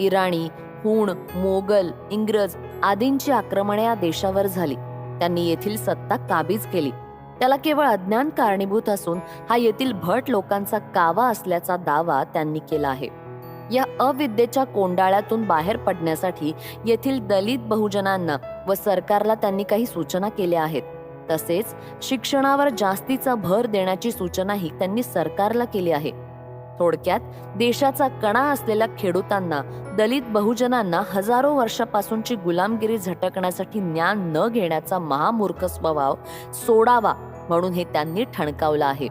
इराणी हुण मोगल इंग्रज आदींची आक्रमणे या देशावर झाली. त्यांनी येथील सत्ता काबीज केली. त्याला केवळ अज्ञान कारणीभूत असून हा येथील भट लोकांचा कावा असल्याचा दावा त्यांनी केला आहे. या अविद्येच्या कोंडाळ्यातून बाहेर पडण्यासाठी येथील दलित बहुजनांना व सरकारला त्यांनी काही सूचना केल्या आहेत. तसेच शिक्षणावर जास्तीचा भर देण्याची सूचनाही त्यांनी सरकारला केली आहे. थोडक्यात देशाचा कणा असलेल्या खेडूतांना दलित बहुजनांना हजारो वर्षापासूनची गुलामगिरी झटकण्यासाठी ज्ञान न घेण्याचा महामूर्ख स्वभाव सोडावा म्हणून हे त्यांनी ठणकावलं आहे.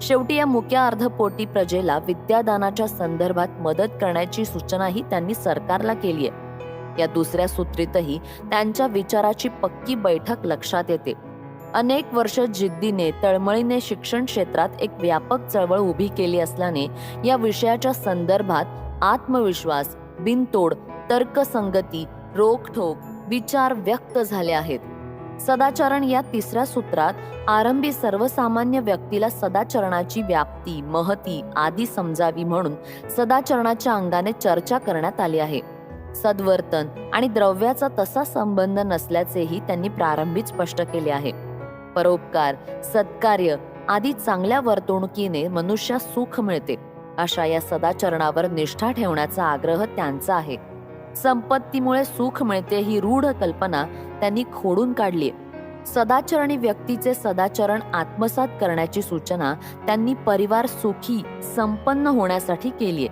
शेवटी या मुख्या अर्धपोटी प्रजेला विद्यादानाच्या संदर्भात मदत करण्याची सूचनाही त्यांनी सरकारला केली आहे. या दुसऱ्या सूत्रीतही त्यांच्या विचाराची पक्की बैठक लक्षात येते. अनेक वर्ष जिद्दीने तळमळीने शिक्षण क्षेत्रात एक व्यापक चळवळ उभी केली असल्याने या विषयाच्या संदर्भात आत्मविश्वास बिनतोड तर्कसंगती रोखठोक विचार व्यक्त झाले आहेत. सदाचरण या तिसऱ्या सूत्रात आरंभी सर्वसामान्य व्यक्तीला सदाचरणाची व्याप्ती महती आदी समजावी म्हणून सदाचरणाच्या अंगाने चर्चा करण्यात आली आहे. सद्वर्तन आणि द्रव्याचा तसा संबंध नसल्याचेही त्यांनी प्रारंभीच स्पष्ट केले आहे. परोपकार सत्कार्य आदी चांगल्या वर्तणुकीने मनुष्यास सुख मिळते. अशा या सदाचरणावर निष्ठा ठेवण्याचा आग्रह त्यांचा आहे. संपत्तीमुळे सुख मिळते ही रूढ कल्पना त्यांनी खोडून काढली सदाचरणी व्यक्तीचे सदाचरण आत्मसात करण्याची सूचना त्यांनी परिवार सुखी संपन्न होण्यासाठी केली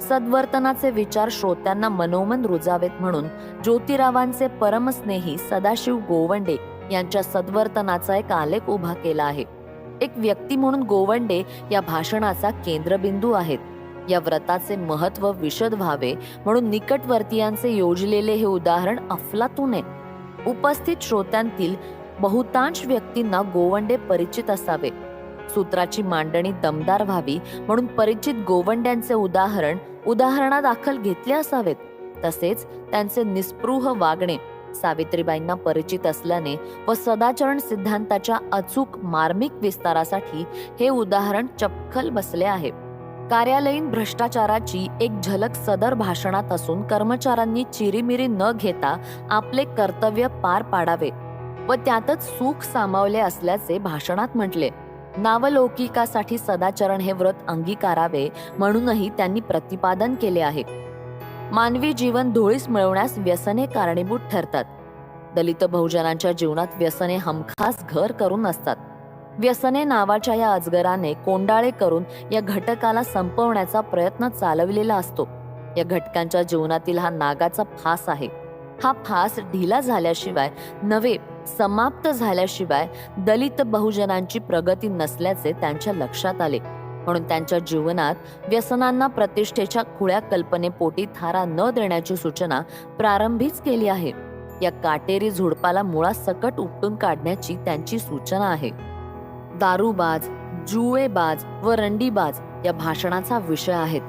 सद्वर्तनाचे विचार श्रोत्यांना मनोमन रुजावेत म्हणून ज्योतिरावांचे परमस्नेही सदाशिव गोवंडे यांच्या सद्वर्तनाचा एक आलेख उभा केला आहे. एक व्यक्ती म्हणून गोवंडे या भाषणाचा केंद्रबिंदू आहेत. या व्रताचे महत्त्व विशद व्हावे म्हणून निकटवर्तीयांचे योजलेले हे उदाहरण अफलातून आहे. उपस्थित श्रोत्यांतील बहुतांश व्यक्तींना गोवंडे परिचित असावे. सूत्राची मांडणी दमदार व्हावी म्हणून परिचित गोवंड्यांचे उदाहरण उदाहरणादाखल घेतले असावेत. तसेच त्यांचे निस्पृह वागणे सावित्रीबाईंना परिचित असल्याने व सदाचरण सिद्धांताच्या अचूक मार्मिक विस्तारासाठी हे उदाहरण चपखल बसले आहे. कार्यालयीन भ्रष्टाचाराची एक झलक सदर भाषणात असून कर्मचाऱ्यांनी चिरीमिरी न घेता आपले कर्तव्य पार पाडावे व त्यातच सुख सामावले असल्याचे भाषणात म्हटले. नावलौकिकासाठी सदाचरण हे व्रत अंगीकारावे म्हणूनही त्यांनी प्रतिपादन केले आहे. मानवी जीवन धुळीस मिळवण्यास व्यसने कारणीभूत ठरतात. दलित बहुजनांच्या जीवनात व्यसने हमखास घर करून असतात व्यसने नावाच्या या अजगराने कोंडाळे करून या घटकाला संपवण्याचा प्रयत्न चालविलेला असतो. या घटकांच्या जीवनातील हा नागाचा फास आहे. हा फास ढिला झाल्याशिवाय नवे समाप्त झाल्याशिवाय दलित बहुजनांची प्रगती नसल्याचे त्यांच्या लक्षात आले. म्हणून त्यांच्या जीवनात व्यसनांना प्रतिष्ठेच्या खुळ्या कल्पनेपोटी थारा न देण्याची सूचना प्रारंभीच केली आहे. या काटेरी झुडपाला मुळासकट उपटून काढण्याची त्यांची सूचना आहे. दारूबाज जुवेबाज व रंडीबाज या भाषणाचा विषय आहेत.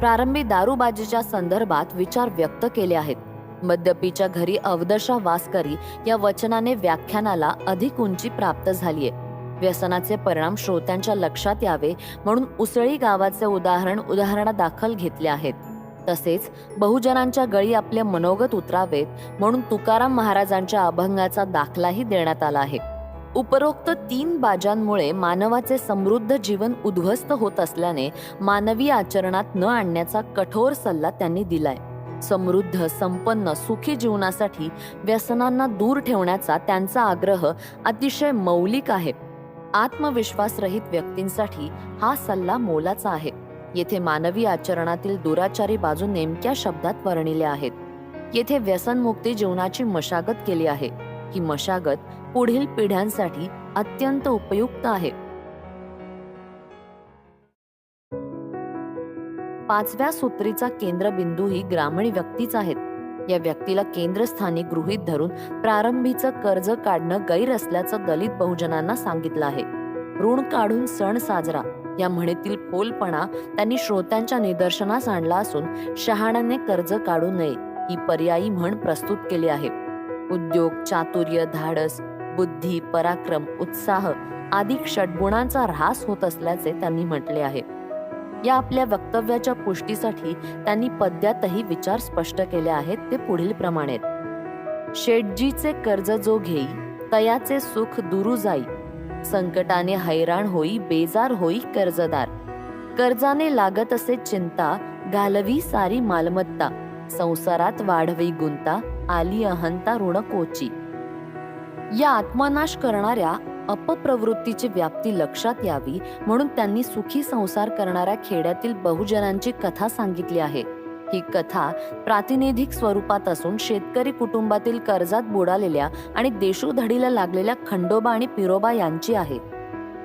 प्रारंभी दारूबाजीच्या संदर्भात विचार व्यक्त केले आहेत. मद्यपीच्या घरी अवदशा वास करी या वचनाने व्याख्यानाला अधिक उंची प्राप्त झालीये. व्यसनाचे परिणाम श्रोत्यांच्या लक्षात यावे म्हणून उसळी गावाचे उदाहरण उदाहरणादाखल घेतले आहेत. तसेच बहुजनांच्या गळी आपले मनोगत उतरावेत म्हणून तुकाराम महाराजांच्या अभंगाचा दाखलाही देण्यात आला आहे. उपरोक्त तीन बाजांमुळे मानवाचे समृद्ध जीवन उद्ध्वस्त होत असल्याने मानवी आचरणात न आणण्याचा कठोर सल्ला त्यांनी दिलाय. समृद्ध संपन्न सुखी जीवनासाठी व्यसनांना दूर ठेवण्याचा त्यांचा आग्रह अतिशय मौलिक आहे. आत्मविश्वासरहित व्यक्तींसाठी हा सल्ला मोलाचा आहे. येथे मानवी आचरणातील दुराचारी बाजू नेमक्या शब्दात वर्णिल्या आहेत. येथे व्यसनमुक्ती जीवनाची मशागत केली आहे. ही मशागत पुढील पिढ्यांसाठी अत्यंत उपयुक्त आहे. पाचव्या सूत्रीचा केंद्रबिंदू ही ग्रामीण व्यक्तीच आहेत. या व्यक्तीला केंद्रस्थानी गृहीत धरून प्रारंभीचं कर्ज काढणं गैर असल्याचं दलित बहुजनांना सांगितलं आहे. ऋण काढून सण साजरा या म्हणीतील फोलपणा त्यांनी श्रोत्यांच्या निदर्शनास आणला असून शहाण्याने कर्ज काढू नये ही पर्यायी म्हण प्रस्तुत केली आहे. उद्योग चातुर्य धाडस बुद्धी पराक्रम उत्साह आदी षड्गुणांचा ऱ्हास होत असल्याचे त्यांनी म्हटले आहे. या आपल्या वक्तव्याच्या पुष्टीसाठी त्यांनी पद्यातही विचार स्पष्ट केले आहेत ते पुढील प्रमाणे शेटजीचे कर्ज जो घेई तयाचे सुख दुरू जाई संकटाने हैराण होई बेजार होई कर्जदार. कर्जाने लागत असे चिंता घालवी सारी मालमत्ता संसारात वाढवी गुंता आली अहंता ऋण कोची. या आत्मनाश करणाऱ्या अपप्रवृत्तीची व्याप्ती लक्षात यावी म्हणून त्यांनी सुखी संसार करणाऱ्या खेड्यातील बहुजनांची कथा सांगितली आहे. ही कथा प्रातिनिधिक स्वरूपात असून शेतकरी कुटुंबातील कर्जात बुडालेल्या आणि देशोधडीला लागलेल्या खंडोबा आणि पिरोबा यांची आहे.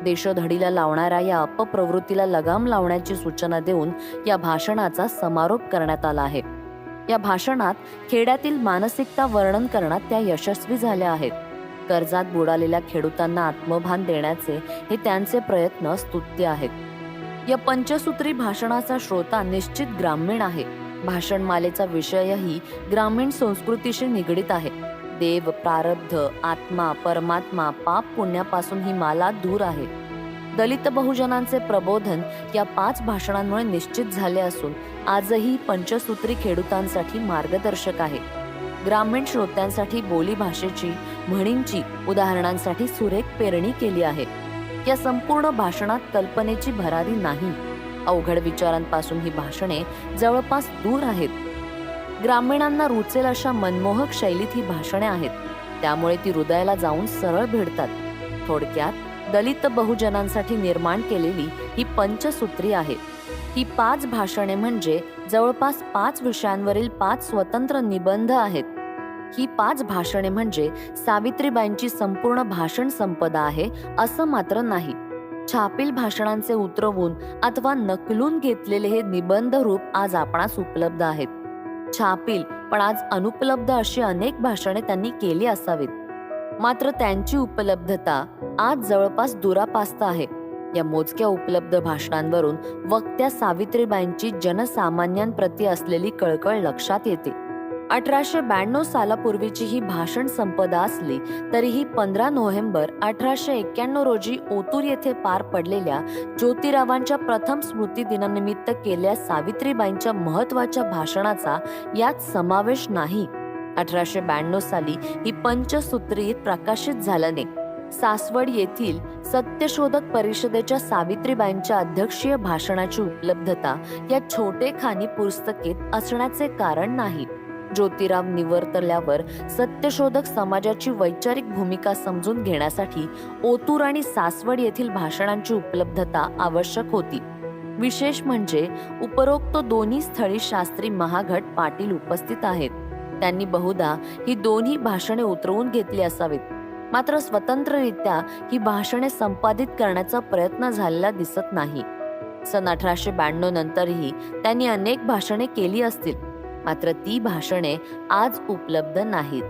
देशोधडीला लावणाऱ्या या अपप्रवृत्तीला लगाम लावण्याची सूचना देऊन या भाषणाचा समारोप करण्यात आला आहे. या भाषणात खेड्यातील मानसिकता वर्णन करण्यात त्या यशस्वी झाल्या आहेत. कर्जात बुडालेल्या खेडूतांना आत्मभान देण्याचे हे त्यांचे प्रयत्न स्तुत्य आहेत. या पंचसूत्री भाषणाचा श्रोता निश्चित ग्रामीण आहे. भाषणमालेचा विषयही ग्रामीण संस्कृतीशी निगडीत आहे. देव प्रारब्ध आत्मा परमात्मा पाप पुण्यापासून ही माला दूर आहे. दलित बहुजनांचे प्रबोधन या पाच भाषणांमुळे निश्चित झाले असून आजही पंचसूत्री खेडूतांसाठी मार्गदर्शक आहे. ग्रामीण श्रोत्यांसाठी बोली भाषेची म्हणींची उदाहरणांसाठी सुरेख पेरणी केली आहे. या संपूर्ण भाषणात कल्पनेची भरारी नाही. अवघड विचारांपासून ही भाषणे जवळपास दूर आहेत. ग्रामीणांना रुचेल अशा मनमोहक शैलीत ही भाषणे आहेत. त्यामुळे ती हृदयाला जाऊन सरळ भिडतात. थोडक्यात दलित बहुजनांसाठी निर्माण केलेली ही पंचसूत्री आहे. ही पाच भाषणे म्हणजे जवळपास पाच विषयांवरील पाच स्वतंत्र निबंध आहेत. ही पाच भाषणे म्हणजे सावित्रीबाईंची संपूर्ण भाषण संपदा आहे असं मात्र नाही. छापील भाषणांचे उतरवून अथवा नकलून घेतलेले हे निबंध रूप आज आपणास उपलब्ध आहेत. छापील पण आज अनुपलब्ध अशी अनेक भाषणे त्यांनी केली असावीत. मात्र त्यांची उपलब्धता आज जवळपास दुरापास्त आहे. या मोजक्या उपलब्ध भाषणांवरून वक्त्या सावित्रीबाईंची जनसामान्यांप्रती असलेली कळकळ लक्षात येते. अठराशे ब्याण्णव सालापूर्वीची ही भाषण संपदा असली तरीही पंधरा नोव्हेंबर अठराशे एक्क्याण्णव रोजी ओतूर येथे पार पडलेल्या ज्योतिरावांच्या प्रथम स्मृती दिनानिमित्त केलेल्या सावित्रीबाईंच्या महत्त्वाच्या भाषणाचा यात समावेश नाही. अठराशे ब्याण्णव साली ही पंचसूत्री प्रकाशित झाल्याने सासवड येथील सत्यशोधक परिषदेच्या सावित्रीबाईंच्या अध्यक्षीय भाषणाची उपलब्धता या छोटे खानी पुस्तकेत असण्याचे कारण नाही. ज्योतिराव निवर्तल्यावर सत्यशोधक समाजाची वैचारिक भूमिका समजून घेण्यासाठी ओतूर आणि सासवड येथील भाषणांची उपलब्धता आवश्यक होती. विशेष म्हणजे उपरोक्त दोन्ही स्थळी शास्त्री महाघट पाटील उपस्थित आहेत. त्यांनी बहुधा ही दोन्ही भाषणे उतरवून घेतली असावीत. मात्र स्वतंत्ररित्या ही भाषणे संपादित करण्याचा प्रयत्न झालेला दिसत नाही. सन अठराशे ब्याण्णव नंतरही त्यांनी अनेक भाषणे केली असतील मात्र ती भाषणे आज उपलब्ध नाहीत.